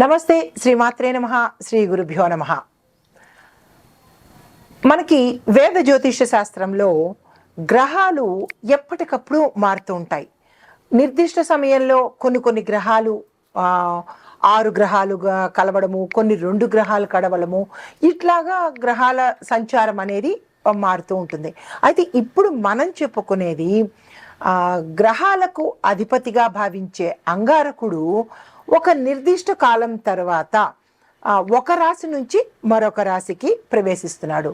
నమస్తే శ్రీమాత్రే నమ శ్రీ గురుభ్యో నమ. మనకి వేద జ్యోతిష శాస్త్రంలో గ్రహాలు ఎప్పటికప్పుడు మారుతూ ఉంటాయి. నిర్దిష్ట సమయంలో కొన్ని కొన్ని గ్రహాలు ఆరు గ్రహాలుగా కలవడము కొన్ని రెండు గ్రహాలు కడవడము ఇట్లాగా గ్రహాల సంచారం అనేది మారుతూ ఉంటుంది. అయితే ఇప్పుడు మనం చెప్పుకునేది గ్రహాలకు అధిపతిగా భావించే అంగారకుడు ఒక నిర్దిష్ట కాలం తర్వాత ఒక రాశి నుంచి మరొక రాశికి ప్రవేశిస్తున్నాడు.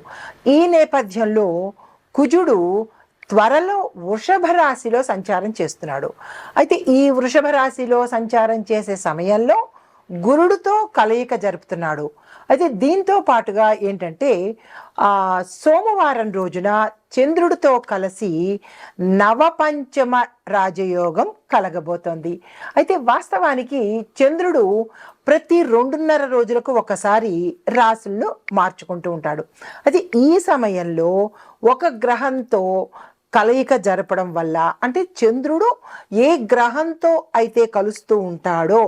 ఈ నేపథ్యంలో కుజుడు త్వరలో వృషభ రాశిలో సంచారం చేస్తున్నాడు. అయితే ఈ వృషభ రాశిలో సంచారం చేసే సమయంలో గురుడితో కలయిక జరుపుతున్నాడు. అయితే దీంతో పాటుగా ఏంటంటే సోమవారం రోజున చంద్రుడితో కలిసి నవపంచమ రాజయోగం కలగబోతోంది. అయితే వాస్తవానికి చంద్రుడు ప్రతి రెండున్నర రోజులకు ఒకసారి రాసులను మార్చుకుంటూ ఉంటాడు. అయితే ఈ సమయంలో ఒక గ్రహంతో కలయిక జరపడం వల్ల అంటే చంద్రుడు ఏ గ్రహంతో అయితే కలుస్తూ ఉంటాడో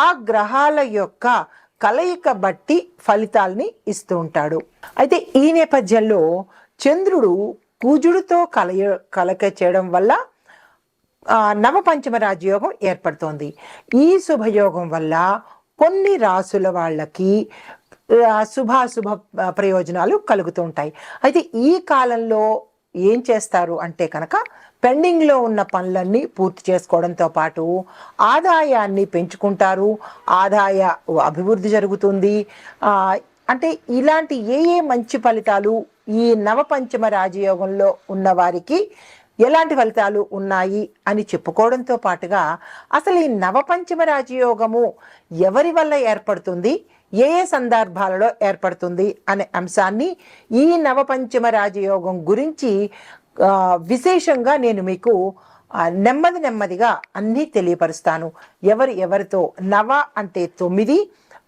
ఆ గ్రహాల యొక్క కలయిక బట్టి ఫలితాల్ని ఇస్తూ ఉంటాడు. అయితే ఈ నేపథ్యంలో చంద్రుడు కుజుడితో కలయ కలక చేయడం వల్ల నవపంచమ రాజయోగం ఏర్పడుతోంది. ఈ శుభయోగం వల్ల కొన్ని రాసుల వాళ్ళకి శుభాశుభ ప్రయోజనాలు కలుగుతూ ఉంటాయి. అయితే ఈ కాలంలో ఏం చేస్తారు అంటే కనుక పెండింగ్లో ఉన్న పనులన్నీ పూర్తి చేసుకోవడంతో పాటు ఆదాయాన్ని పెంచుకుంటారు. ఆదాయ అభివృద్ధి జరుగుతుంది. అంటే ఇలాంటి ఏ ఏ మంచి ఫలితాలు ఈ నవపంచమ రాజయోగంలో ఉన్న వారికి ఎలాంటి ఫలితాలు ఉన్నాయి అని చెప్పుకోవడంతో పాటుగా అసలు ఈ నవపంచమ రాజయోగము ఎవరి వల్ల ఏర్పడుతుంది? ఏ ఏ సందర్భాలలో ఏర్పడుతుంది అనే అంశాన్ని ఈ నవపంచమ రాజయోగం గురించి విశేషంగా నేను మీకు నెమ్మది నెమ్మదిగా అన్నీ తెలియపరుస్తాను. ఎవరు ఎవరితో నవ అంటే తొమ్మిది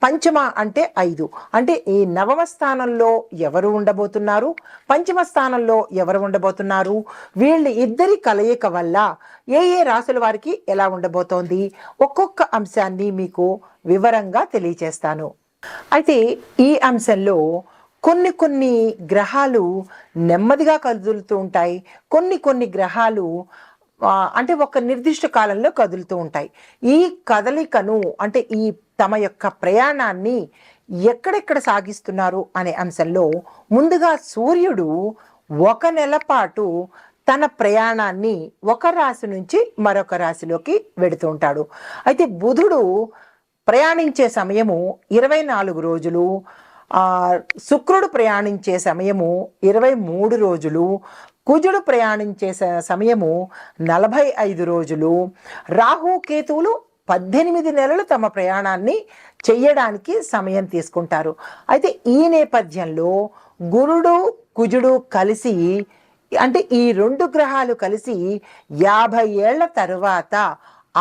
పంచమ అంటే ఐదు. అంటే ఈ నవమ స్థానంలో ఎవరు ఉండబోతున్నారు? పంచమ స్థానంలో ఎవరు ఉండబోతున్నారు? వీళ్ళ ఇద్దరి కలయిక వల్ల ఏ ఏ రాసుల వారికి ఎలా ఉండబోతోంది? ఒక్కొక్క అంశాన్ని మీకు వివరంగా తెలియచేస్తాను. అయితే ఈ అంశంలో కొన్ని కొన్ని గ్రహాలు నెమ్మదిగా కదులుతూ ఉంటాయి. కొన్ని కొన్ని గ్రహాలు అంటే ఒక నిర్దిష్ట కాలంలో కదులుతూ ఉంటాయి. ఈ కదలికను అంటే ఈ తమ యొక్క ప్రయాణాన్ని ఎక్కడెక్కడ సాగిస్తున్నారు అనే అంశంలో ముందుగా సూర్యుడు ఒక నెల పాటు తన ప్రయాణాన్ని ఒక రాశి నుంచి మరొక రాశిలోకి వెడుతూ ఉంటాడు. అయితే బుధుడు ప్రయాణించే సమయము ఇరవై నాలుగు రోజులు శుక్రుడు ప్రయాణించే సమయము ఇరవై మూడు రోజులు కుజుడు ప్రయాణించే స- సమయము నలభై ఐదు రోజులు రాహు కేతువులు పద్దెనిమిది నెలలు తమ ప్రయాణాన్ని చెయ్యడానికి సమయం తీసుకుంటారు. అయితే ఈ నేపథ్యంలో గురుడు కుజుడు కలిసి అంటే ఈ రెండు గ్రహాలు కలిసి యాభై ఏళ్ళ తరువాత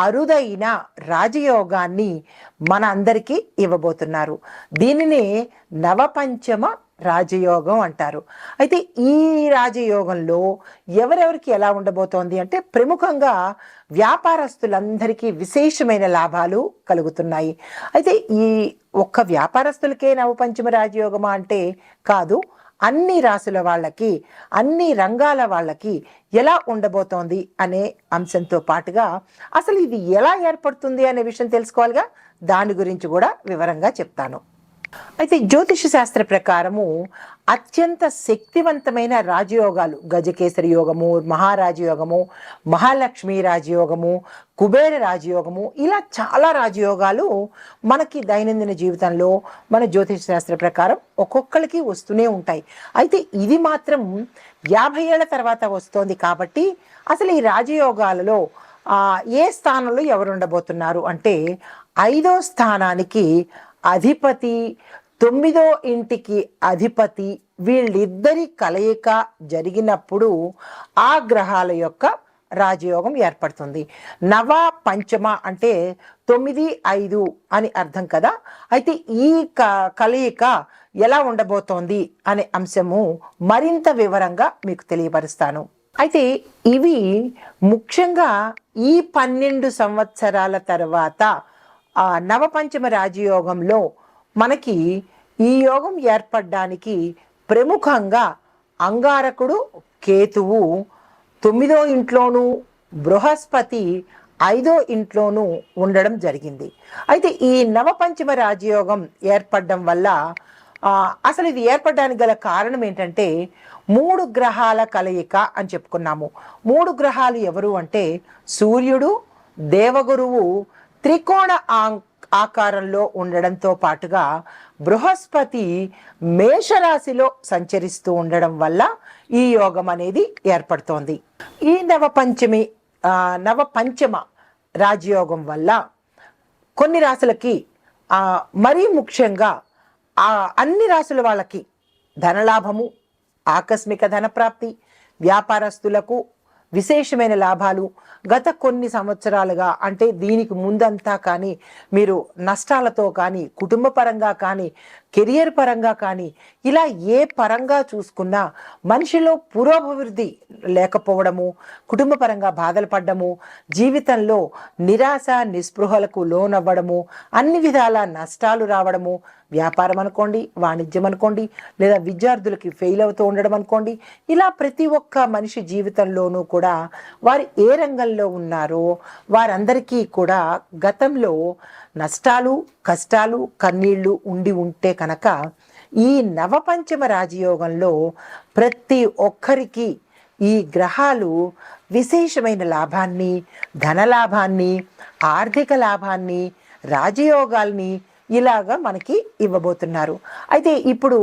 అరుదైన రాజయోగాన్ని మన అందరికీ ఇవ్వబోతున్నారు. దీనినే నవపంచమ రాజయోగం అంటారు. అయితే ఈ రాజయోగంలో ఎవరెవరికి ఎలా ఉండబోతోంది అంటే ప్రముఖంగా వ్యాపారస్తులందరికీ విశేషమైన లాభాలు కలుగుతున్నాయి. అయితే ఈ ఒక్క వ్యాపారస్తులకే నవపంచమ రాజయోగమా అంటే కాదు అన్ని రాసుల వాళ్ళకి అన్ని రంగాల వాళ్ళకి ఎలా ఉండబోతోంది అనే అంశంతో పాటుగా అసలు ఇది ఎలా ఏర్పడుతుంది అనే విషయం తెలుసుకోవాలిగా? దాని గురించి కూడా వివరంగా చెప్తాను. అయితే జ్యోతిష శాస్త్ర ప్రకారము అత్యంత శక్తివంతమైన రాజయోగాలు. గజకేసరి యోగము మహారాజయోగము మహాలక్ష్మి రాజయోగము కుబేర రాజయోగము ఇలా చాలా రాజయోగాలు మనకి దైనందిన జీవితంలో మన జ్యోతిష శాస్త్ర ప్రకారం ఒక్కొక్కరికి వస్తూనే ఉంటాయి. అయితే ఇది మాత్రం యాభై ఏళ్ళ తర్వాత వస్తోంది కాబట్టి అసలు ఈ రాజయోగాలలో ఏ స్థానంలో ఎవరు ఉండబోతున్నారు అంటే ఐదో స్థానానికి అధిపతి తొమ్మిదో ఇంటికి అధిపతి వీళ్ళిద్దరి కలయిక జరిగినప్పుడు ఆ గ్రహాల యొక్క రాజయోగం ఏర్పడుతుంది. నవ పంచమ అంటే తొమ్మిది ఐదు అని అర్థం కదా? అయితే ఈ క కలయిక ఎలా ఉండబోతోంది అనే అంశము మరింత వివరంగా మీకు తెలియపరుస్తాను. అయితే ఇవి ముఖ్యంగా ఈ పన్నెండు సంవత్సరాల తర్వాత ఆ నవపంచమ రాజయోగంలో మనకి ఈ యోగం ఏర్పడడానికి ప్రముఖంగా అంగారకుడు కేతువు తొమ్మిదో ఇంట్లోనూ బృహస్పతి ఐదో ఇంట్లోనూ ఉండడం జరిగింది. అయితే ఈ నవపంచమ రాజయోగం ఏర్పడడం వల్ల అసలు ఇది ఏర్పడడానికి గల కారణం ఏంటంటే మూడు గ్రహాల కలయిక అని చెప్పుకున్నాము. మూడు గ్రహాలు ఎవరు అంటే సూర్యుడు దేవగురువు త్రికోణ ఆకారంలో ఉండడంతో పాటుగా బృహస్పతి మేషరాశిలో సంచరిస్తూ ఉండడం వల్ల ఈ యోగం అనేది ఏర్పడుతోంది. ఈ నవపంచమి నవ నవపంచమ రాజయోగం వల్ల కొన్ని రాశులకి మరీ ముఖ్యంగా ఆ అన్ని రాశుల వాళ్ళకి ధనలాభము ఆకస్మిక ధనప్రాప్తి వ్యాపారస్తులకు విశేషమైన లాభాలు గత కొన్ని సంవత్సరాలుగా అంటే దీనికి ముందంతా కానీ మీరు నష్టాలతో కానీ కుటుంబ పరంగా కానీ కెరియర్ పరంగా కానీ ఇలా ఏ పరంగా చూసుకున్నా మనిషిలో పురోభివృద్ధి లేకపోవడము కుటుంబ పరంగా బాధలు పడ్డము జీవితంలో నిరాశ నిస్పృహలకు లోనవ్వడము అన్ని విధాల నష్టాలు రావడము వ్యాపారం అనుకోండి వాణిజ్యం అనుకోండి లేదా విద్యార్థులకి ఫెయిల్ అవుతూ ఉండడం అనుకోండి ఇలా ప్రతి ఒక్క మనిషి జీవితంలోనూ కూడా వారు ఏ రంగంలో ఉన్నారో వారందరికీ కూడా గతంలో నష్టాలు కష్టాలు కన్నీళ్ళు ఉండి ఉంటే కనుక ఈ నవపంచమ రాజయోగంలో ప్రతి ఒక్కరికి ఈ గ్రహాలు విశేషమైన లాభాన్ని ధనలాభాన్ని ఆర్థిక లాభాన్ని రాజయోగాల్ని ఇలాగా మనకి ఇవ్వబోతున్నారు. అయితే ఇప్పుడు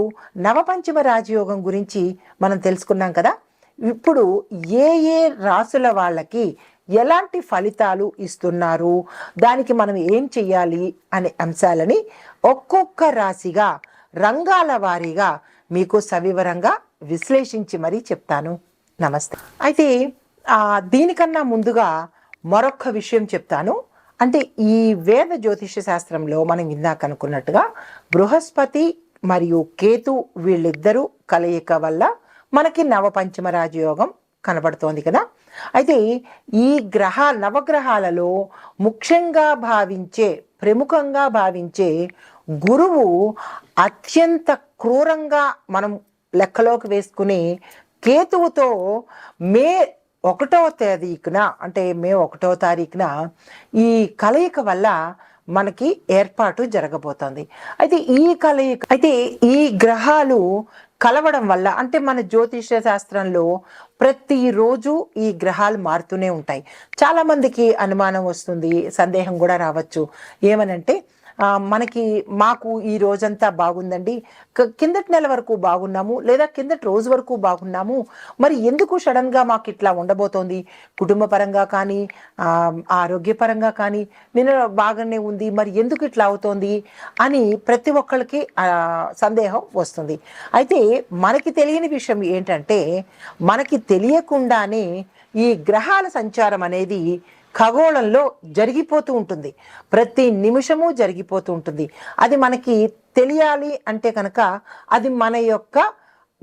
నవపంచమ రాజయోగం గురించి మనం తెలుసుకున్నాం కదా. ఇప్పుడు ఏ ఏ రాసుల వాళ్ళకి ఎలాంటి ఫలితాలు ఇస్తున్నారు? దానికి మనం ఏం చెయ్యాలి? అనే అంశాలని ఒక్కొక్క రాశిగా రంగాల వారీగా మీకు సవివరంగా విశ్లేషించి మరీ చెప్తాను. నమస్తే. అయితే దీనికన్నా ముందుగా మరొక విషయం చెప్తాను. అంటే ఈ వేద జ్యోతిష శాస్త్రంలో మనం ఇందాక అనుకున్నట్టుగా బృహస్పతి మరియు కేతు వీళ్ళిద్దరూ కలయిక వల్ల మనకి నవపంచమ రాజయోగం కనబడుతోంది కదా. అయితే ఈ గ్రహ నవగ్రహాలలో ముఖ్యంగా భావించే ప్రముఖంగా భావించే గురువు అత్యంత క్రూరంగా మనం లెక్కలోకి వేసుకుని కేతువుతో మే ఒకటో తేదీకున అంటే మే ఒకటో తారీఖున ఈ కలయిక వల్ల మనకి ఏర్పాటు జరగబోతోంది. అయితే ఈ కలయిక అయితే ఈ గ్రహాలు కలవడం వల్ల అంటే మన జ్యోతిష శాస్త్రంలో ప్రతిరోజు ఈ గ్రహాలు మారుతూనే ఉంటాయి. చాలామందికి అనుమానం వస్తుంది సందేహం కూడా రావచ్చు. ఏమనంటే మనకి మాకు ఈ రోజంతా బాగుందండి. కిందటి నెల వరకు బాగున్నాము లేదా కిందటి రోజు వరకు బాగున్నాము. మరి ఎందుకు సడన్గా మాకు ఇట్లా ఉండబోతోంది? కుటుంబ పరంగా కానీ ఆరోగ్యపరంగా కానీ నిన్న బాగానే ఉంది మరి ఎందుకు ఇట్లా అవుతోంది అని ప్రతి ఒక్కరికి సందేహం వస్తుంది. అయితే మనకి తెలియని విషయం ఏంటంటే మనకి తెలియకుండానే ఈ గ్రహాల సంచారం అనేది ఖగోళంలో జరిగిపోతూ ఉంటుంది. ప్రతి నిమిషము జరిగిపోతూ ఉంటుంది. అది మనకి తెలియాలి అంటే కనుక అది మన యొక్క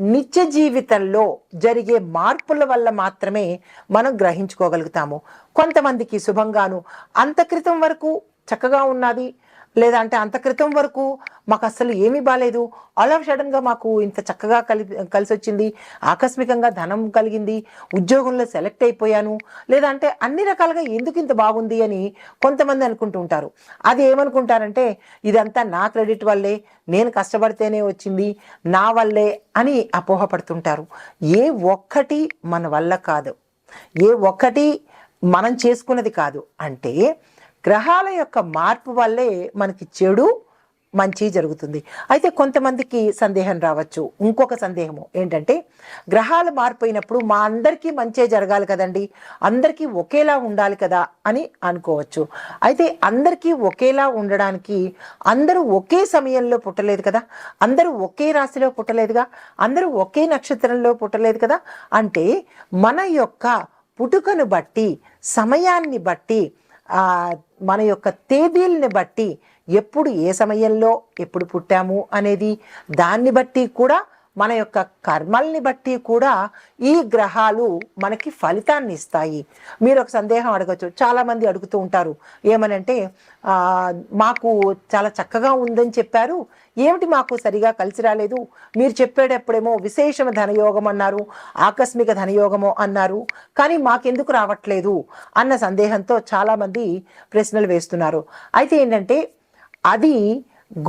నిత్య జీవితంలో జరిగే మార్పుల వల్ల మాత్రమే మనం గ్రహించుకోగలుగుతాము. కొంతమందికి శుభంగాను అంత క్రితం వరకు చక్కగా ఉన్నది. లేదా అంటే అంత క్రితం వరకు మాకు అసలు ఏమీ బాగాలేదు ఆల్ ఆఫ్ సడన్గా మాకు ఇంత చక్కగా కలి కలిసి వచ్చింది ఆకస్మికంగా ధనం కలిగింది. ఉద్యోగంలో సెలెక్ట్ అయిపోయాను. లేదా అంటే అన్ని రకాలుగా ఎందుకు ఇంత బాగుంది అని కొంతమంది అనుకుంటూ ఉంటారు. అది ఏమనుకుంటారంటే ఇదంతా నా క్రెడిట్ వల్లే నేను కష్టపడితేనే వచ్చింది నా వల్లే అని అపోహపడుతుంటారు. ఏ ఒక్కటి మన వల్ల కాదు. ఏ ఒక్కటి మనం చేసుకున్నది కాదు. అంటే గ్రహాల యొక్క మార్పు వల్లే మనకి చెడు మంచి జరుగుతుంది. అయితే కొంతమందికి సందేహం రావచ్చు. ఇంకొక సందేహము ఏంటంటే గ్రహాలు మారిపోయినప్పుడు మా అందరికీ మంచే జరగాలి కదండి. అందరికీ ఒకేలా ఉండాలి కదా అని అనుకోవచ్చు. అయితే అందరికీ ఒకేలా ఉండడానికి అందరూ ఒకే సమయంలో పుట్టలేదు కదా? అందరూ ఒకే రాశిలో పుట్టలేదుగా? అందరూ ఒకే నక్షత్రంలో పుట్టలేదు కదా? అంటే మన యొక్క పుట్టుకను బట్టి సమయాన్ని బట్టి మన యొక్క తేదీల్ని బట్టి ఎప్పుడు ఏ సమయంలో ఎప్పుడు పుట్టాము అనేది దాన్ని బట్టి కూడా మన యొక్క కర్మల్ని బట్టి కూడా ఈ గ్రహాలు మనకి ఫలితాన్ని ఇస్తాయి. మీరు ఒక సందేహం అడగచ్చు. చాలామంది అడుగుతూ ఉంటారు. ఏమనంటే మాకు చాలా చక్కగా ఉందని చెప్పారు. ఏమిటి మాకు సరిగా కలిసి రాలేదు? మీరు చెప్పేటప్పుడేమో విశేషమ ధనయోగం అన్నారు ఆకస్మిక ధనయోగము అన్నారు. కానీ మాకెందుకు రావట్లేదు అన్న సందేహంతో చాలామంది ప్రశ్నలు వేస్తున్నారు. అయితే ఏంటంటే అది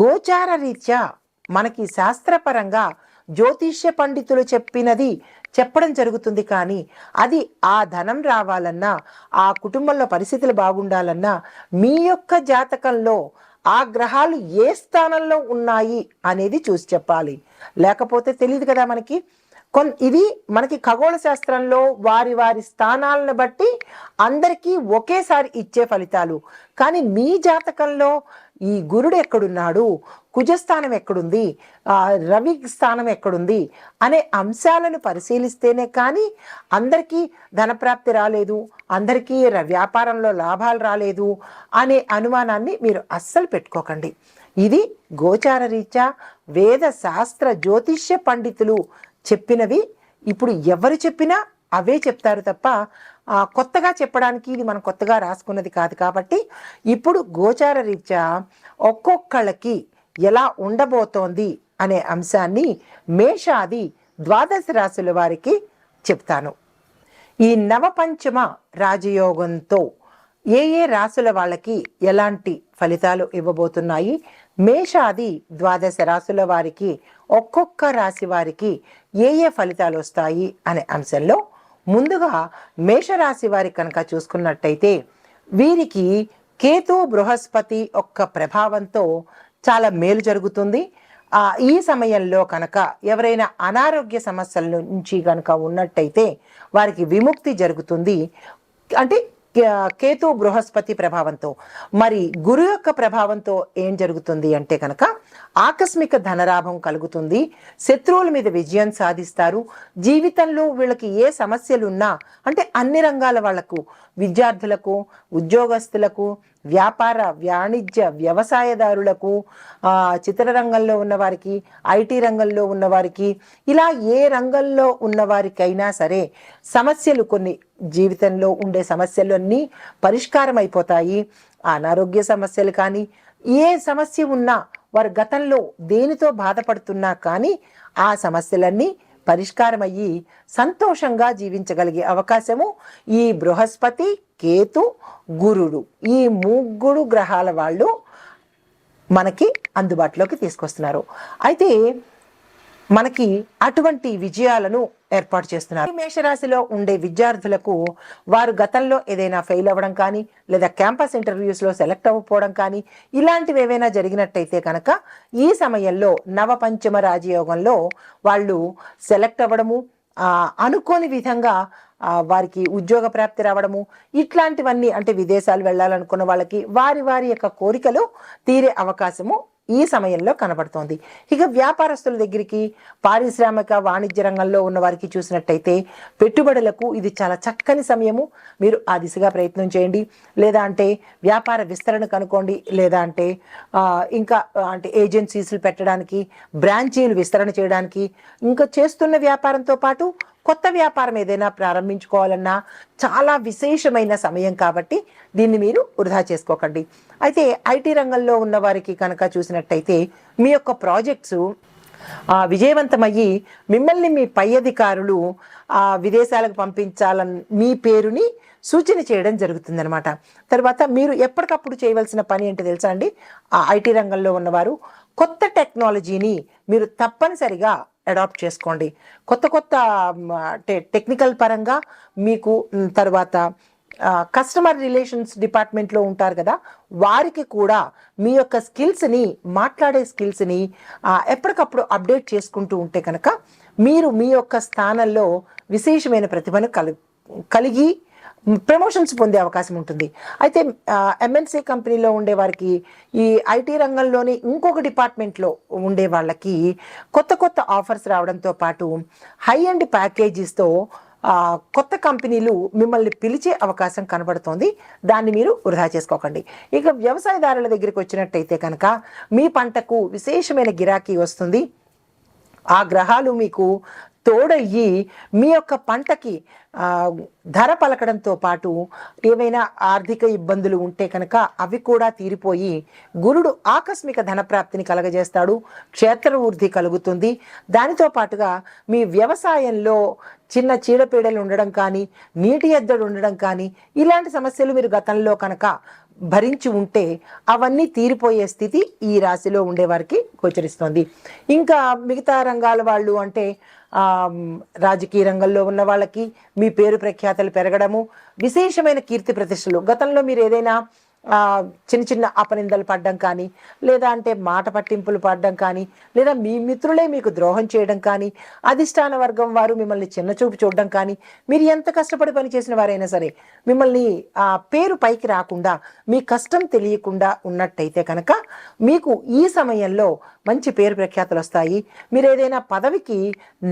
గోచార రీత్యా మనకి శాస్త్రపరంగా జ్యోతిష్య పండితులు చెప్పినది చెప్పడం జరుగుతుంది కానీ అది ఆ ధనం రావాలన్నా ఆ కుటుంబంలో పరిస్థితులు బాగుండాలన్నా మీ యొక్క జాతకంలో ఆ గ్రహాలు ఏ స్థానంలో ఉన్నాయి అనేది చూసి చెప్పాలి. లేకపోతే తెలియదు కదా మనకి. కొన్ ఇది మనకి ఖగోళ శాస్త్రంలో వారి వారి స్థానాలను బట్టి అందరికీ ఒకేసారి ఇచ్చే ఫలితాలు. కానీ మీ జాతకంలో ఈ గురుడు ఎక్కడున్నాడు? కుజస్థానం ఎక్కడుంది? రవి స్థానం ఎక్కడుంది? అనే అంశాలను పరిశీలిస్తేనే కానీ అందరికీ ధనప్రాప్తి రాలేదు అందరికీ వ్యాపారంలో లాభాలు రాలేదు అనే అనుమానాన్ని మీరు అస్సలు పెట్టుకోకండి. ఇది గోచార రీత్యా వేద శాస్త్ర జ్యోతిష్య పండితులు చెప్పినవి. ఇప్పుడు ఎవరు చెప్పినా అవే చెప్తారు తప్ప కొత్తగా చెప్పడానికి ఇది మనం కొత్తగా రాసుకున్నది కాదు కాబట్టి ఇప్పుడు గోచార రీత్యా ఒక్కొక్కళ్ళకి ఎలా ఉండబోతోంది అనే అంశాన్ని మేషాది ద్వాదశ రాశుల వారికి చెప్తాను. ఈ నవపంచమ రాజయోగంతో ఏ ఏ రాసుల వాళ్ళకి ఎలాంటి ఫలితాలు ఇవ్వబోతున్నాయి? మేషాది ద్వాదశ రాసుల వారికి ఒక్కొక్క రాశి వారికి ఏ ఏ ఫలితాలు వస్తాయి అనే అంశంలో ముందుగా మేషరాశి వారి కనుక చూసుకున్నట్టయితే వీరికి కేతు బృహస్పతి ఒక్క ప్రభావంతో చాలా మేలు జరుగుతుంది. ఈ సమయంలో కనుక ఎవరైనా అనారోగ్య సమస్యల నుంచి కనుక ఉన్నట్టయితే వారికి విముక్తి జరుగుతుంది. అంటే కేతు బృహస్పతి ప్రభావంతో. మరి గురు యొక్క ప్రభావంతో ఏం జరుగుతుంది అంటే కనుక ఆకస్మిక ధనలాభం కలుగుతుంది. శత్రువుల మీద విజయం సాధిస్తారు. జీవితంలో వీళ్ళకి ఏ సమస్యలు ఉన్నా అంటే అన్ని రంగాల వాళ్ళకు విద్యార్థులకు ఉద్యోగస్తులకు వ్యాపార వాణిజ్య వ్యవసాయదారులకు చిత్రరంగంలో ఉన్నవారికి ఐటీ రంగంలో ఉన్నవారికి ఇలా ఏ రంగంలో ఉన్న వారికైనా సరే సమస్యలు కొన్ని జీవితంలో ఉండే సమస్యలన్నీ పరిష్కారం అయిపోతాయి అనారోగ్య సమస్యలు కానీ ఏ సమస్య ఉన్నా వారు గతంలో దేనితో బాధపడుతున్నా కానీ ఆ సమస్యలన్నీ పరిష్కారమయ్యి సంతోషంగా జీవించగలిగే అవకాశము ఈ బృహస్పతి కేతు గురుడు. ఈ ముగ్గురు గ్రహాల వాళ్ళు మనకి అందుబాటులోకి తీసుకొస్తున్నారు. అయితే మనకి అటువంటి విజయాలను ఏర్పాటు చేస్తున్నారు. మేషరాశిలో ఉండే విద్యార్థులకు వారు గతంలో ఏదైనా ఫెయిల్ అవ్వడం కానీ లేదా క్యాంపస్ ఇంటర్వ్యూస్లో సెలెక్ట్ అవ్వకపోవడం కానీ ఇలాంటివి ఏవైనా జరిగినట్టయితే కనుక ఈ సమయంలో నవపంచమ రాజయోగంలో వాళ్ళు సెలెక్ట్ అవ్వడము అనుకోని విధంగా వారికి ఉద్యోగ ప్రాప్తి రావడము ఇట్లాంటివన్నీ అంటే విదేశాలు వెళ్ళాలనుకున్న వాళ్ళకి వారి వారి యొక్క కోరికలు తీరే అవకాశము ఈ సమయంలో కనబడుతోంది. ఇక వ్యాపారస్తుల దగ్గరికి పారిశ్రామిక వాణిజ్య రంగంలో ఉన్న వారికి చూసినట్టయితే పెట్టుబడులకు ఇది చాలా చక్కని సమయము. మీరు ఆ దిశగా ప్రయత్నం చేయండి. లేదా అంటే వ్యాపార విస్తరణ కనుకోండి లేదా అంటే ఇంకా అంటే ఏజెన్సీస్లు పెట్టడానికి బ్రాంచీలు విస్తరణ చేయడానికి ఇంకా చేస్తున్న వ్యాపారంతో పాటు కొత్త వ్యాపారం ఏదైనా ప్రారంభించుకోవాలన్నా చాలా విశేషమైన సమయం కాబట్టి దీన్ని మీరు వృధా చేసుకోకండి. అయితే ఐటీ రంగంలో ఉన్న వారికి కనుక చూసినట్టయితే మీ యొక్క ప్రాజెక్ట్స్ విజయవంతమయ్యి మిమ్మల్ని మీ పై అధికారులు విదేశాలకు పంపించాలని మీ పేరుని సూచన చేయడం జరుగుతుందనమాట తర్వాత మీరు ఎప్పటికప్పుడు చేయవలసిన పని ఏంటో తెలుసా అండి? ఆ ఐటీ రంగంలో ఉన్నవారు కొత్త టెక్నాలజీని మీరు తప్పనిసరిగా అడాప్ట్ చేసుకోండి. కొత్త కొత్త టెక్నికల్ పరంగా మీకు తర్వాత కస్టమర్ రిలేషన్స్ డిపార్ట్మెంట్లో ఉంటారు కదా వారికి కూడా మీ యొక్క స్కిల్స్ని మాట్లాడే స్కిల్స్ని ఎప్పటికప్పుడు అప్డేట్ చేసుకుంటూ ఉంటే కనుక మీరు మీ యొక్క స్థానంలో విశేషమైన ప్రతిభను కలి కలిగి ప్రమోషన్స్ పొందే అవకాశం ఉంటుంది. అయితే ఎంఎన్సీ కంపెనీలో ఉండే వారికి ఈ ఐటీ రంగంలోని ఇంకొక డిపార్ట్మెంట్లో ఉండే వాళ్ళకి కొత్త కొత్త ఆఫర్స్ రావడంతో పాటు హై అండ్ ప్యాకేజీస్తో కొత్త కంపెనీలు మిమ్మల్ని పిలిచే అవకాశం కనబడుతోంది. దాన్ని మీరు వృధా చేసుకోకండి. ఇక వ్యవసాయదారుల దగ్గరికి వచ్చినట్టయితే కనుక మీ పంటకు విశేషమైన గిరాకీ వస్తుంది. ఆ గ్రహాలు మీకు తోడయ్యి మీ యొక్క పంటకి ధర పలకడంతో పాటు ఏవైనా ఆర్థిక ఇబ్బందులు ఉంటే కనుక అవి కూడా తీరిపోయి గురుడు ఆకస్మిక ధనప్రాప్తిని కలగజేస్తాడు క్షేత్ర వృద్ధి కలుగుతుంది. దానితో పాటుగా మీ వ్యవసాయంలో చిన్న చీడపీడలు ఉండడం కానీ నీటి ఎద్దడు ఉండడం కానీ ఇలాంటి సమస్యలు మీరు గతంలో కనుక భరించి ఉంటే అవన్నీ తీరిపోయే స్థితి ఈ రాశిలో ఉండేవారికి గోచరిస్తోంది. ఇంకా మిగతా రంగాల వాళ్ళు అంటే రాజకీయ రంగంలో ఉన్న వాళ్ళకి మీ పేరు ప్రఖ్యాతలు పెరగడము విశేషమైన కీర్తి ప్రతిష్టలు. గతంలో మీరు ఏదైనా చిన్న చిన్న అపనిందలు పడడం కానీ లేదా అంటే మాట పట్టింపులు పడడం కానీ లేదా మీ మిత్రులే మీకు ద్రోహం చేయడం కానీ అధిష్టాన వర్గం వారు మిమ్మల్ని చిన్నచూపు చూడడం కానీ మీరు ఎంత కష్టపడి పనిచేసిన వారైనా సరే మిమ్మల్ని ఆ పేరు పైకి రాకుండా మీ కష్టం తెలియకుండా ఉన్నట్టయితే కనుక మీకు ఈ సమయంలో మంచి పేరు ప్రఖ్యాతులు వస్తాయి. మీరు ఏదైనా పదవికి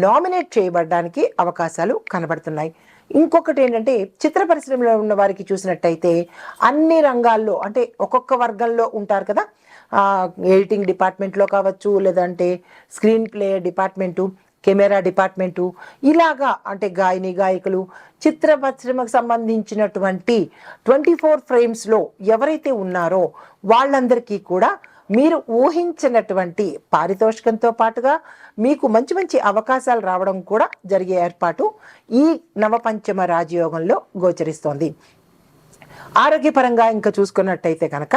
నామినేట్ చేయబడడానికి అవకాశాలు కనబడుతున్నాయి. ఇంకొకటి ఏంటంటే చిత్ర పరిశ్రమలో ఉన్న వారికి చూసినట్టయితే అన్ని రంగాల్లో అంటే ఒక్కొక్క వర్గంలో ఉంటారు కదా. ఎడిటింగ్ డిపార్ట్మెంట్లో కావచ్చు లేదంటే screenplay department camera department ఇలాగా అంటే గాయని గాయకులు చిత్ర పరిశ్రమకు సంబంధించినటువంటి ట్వంటీ ఫోర్ ఫ్రేమ్స్లో ఎవరైతే ఉన్నారో వాళ్ళందరికీ కూడా మీరు ఊహించినటువంటి పారితోషికంతో పాటుగా మీకు మంచి మంచి అవకాశాలు రావడం కూడా జరిగే ఏర్పాటు ఈ నవపంచమ రాజయోగంలో గోచరిస్తోంది. ఆరోగ్యపరంగా ఇంకా చూసుకున్నట్టయితే కనుక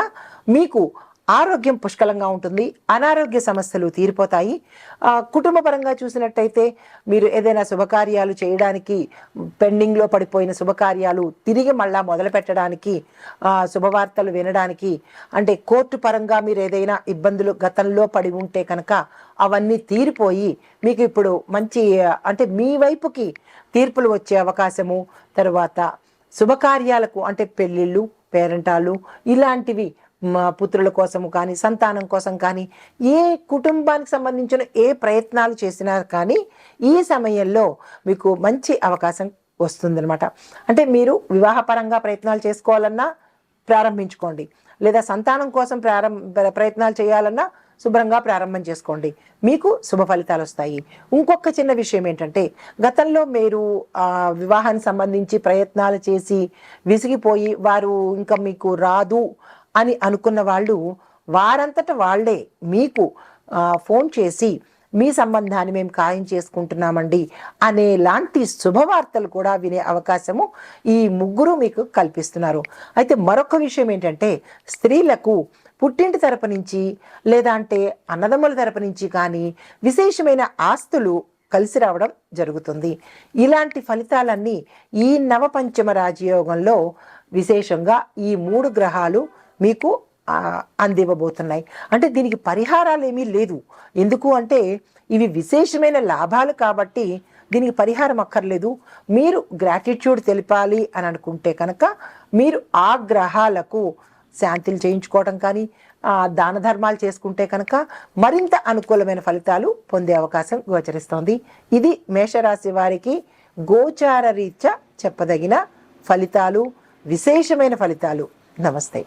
మీకు ఆరోగ్యం పుష్కలంగా ఉంటుంది అనారోగ్య సమస్యలు తీరిపోతాయి. కుటుంబపరంగా కుటుంబ పరంగా చూసినట్టయితే మీరు ఏదైనా శుభకార్యాలు చేయడానికి పెండింగ్లో పడిపోయిన శుభకార్యాలు తిరిగి మళ్ళా మొదలు పెట్టడానికి శుభవార్తలు వినడానికి అంటే కోర్టు పరంగా మీరు ఏదైనా ఇబ్బందులు గతంలో పడి ఉంటే కనుక అవన్నీ తీరిపోయి మీకు ఇప్పుడు మంచి అంటే మీ వైపుకి తీర్పులు వచ్చే అవకాశము. తర్వాత శుభకార్యాలకు అంటే పెళ్ళిళ్ళు పేరెంటాలు ఇలాంటివి పుత్రుల కోసము కానీ సంతానం కోసం కానీ ఏ కుటుంబానికి సంబంధించిన ఏ ప్రయత్నాలు చేసినా కానీ ఈ సమయంలో మీకు మంచి అవకాశం వస్తుందన్నమాట. అంటే మీరు వివాహపరంగా ప్రయత్నాలు చేసుకోవాలన్నా ప్రారంభించుకోండి. లేదా సంతానం కోసం ప్రారంభ ప్రయత్నాలు చేయాలన్నా శుభ్రంగా ప్రారంభం చేసుకోండి. మీకు శుభ ఫలితాలు వస్తాయి. ఇంకొక చిన్న విషయం ఏంటంటే గతంలో మీరు వివాహానికి సంబంధించి ప్రయత్నాలు చేసి విసిగిపోయి వారు ఇంకా మీకు రాదు అని అనుకున్న వాళ్ళు వారంతట వాళ్ళే మీకు ఫోన్ చేసి మీ సంబంధాన్ని మేము ఖాయం చేసుకుంటున్నామండి అనేలాంటి శుభవార్తలు కూడా వినే అవకాశము ఈ ముగ్గురు మీకు కల్పిస్తున్నారు. అయితే మరొక విషయం ఏంటంటే స్త్రీలకు పుట్టింటి తరపు నుంచి లేదా అంటే అన్నదమ్ముల తరపు నుంచి కానీ విశేషమైన ఆస్తులు కలిసి రావడం జరుగుతుంది. ఇలాంటి ఫలితాలన్నీ ఈ నవపంచమ రాజయోగంలో విశేషంగా ఈ మూడు గ్రహాలు మీకు అందివ్వబోతున్నాయి. అంటే దీనికి పరిహారాలు ఏమీ లేదు ఎందుకు అంటే ఇవి విశేషమైన లాభాలు కాబట్టి దీనికి పరిహారం అక్కర్లేదు. మీరు గ్రాటిట్యూడ్ తెలిపాలి అని అనుకుంటే కనుక మీరు ఆ గ్రహాలకు శాంతిలు చేయించుకోవడం కానీ దాన ధర్మాలు చేసుకుంటే కనుక మరింత అనుకూలమైన ఫలితాలు పొందే అవకాశం గోచరిస్తోంది. ఇది మేషరాశి వారికి గోచార రీత్యా చెప్పదగిన ఫలితాలు విశేషమైన ఫలితాలు. నమస్తే.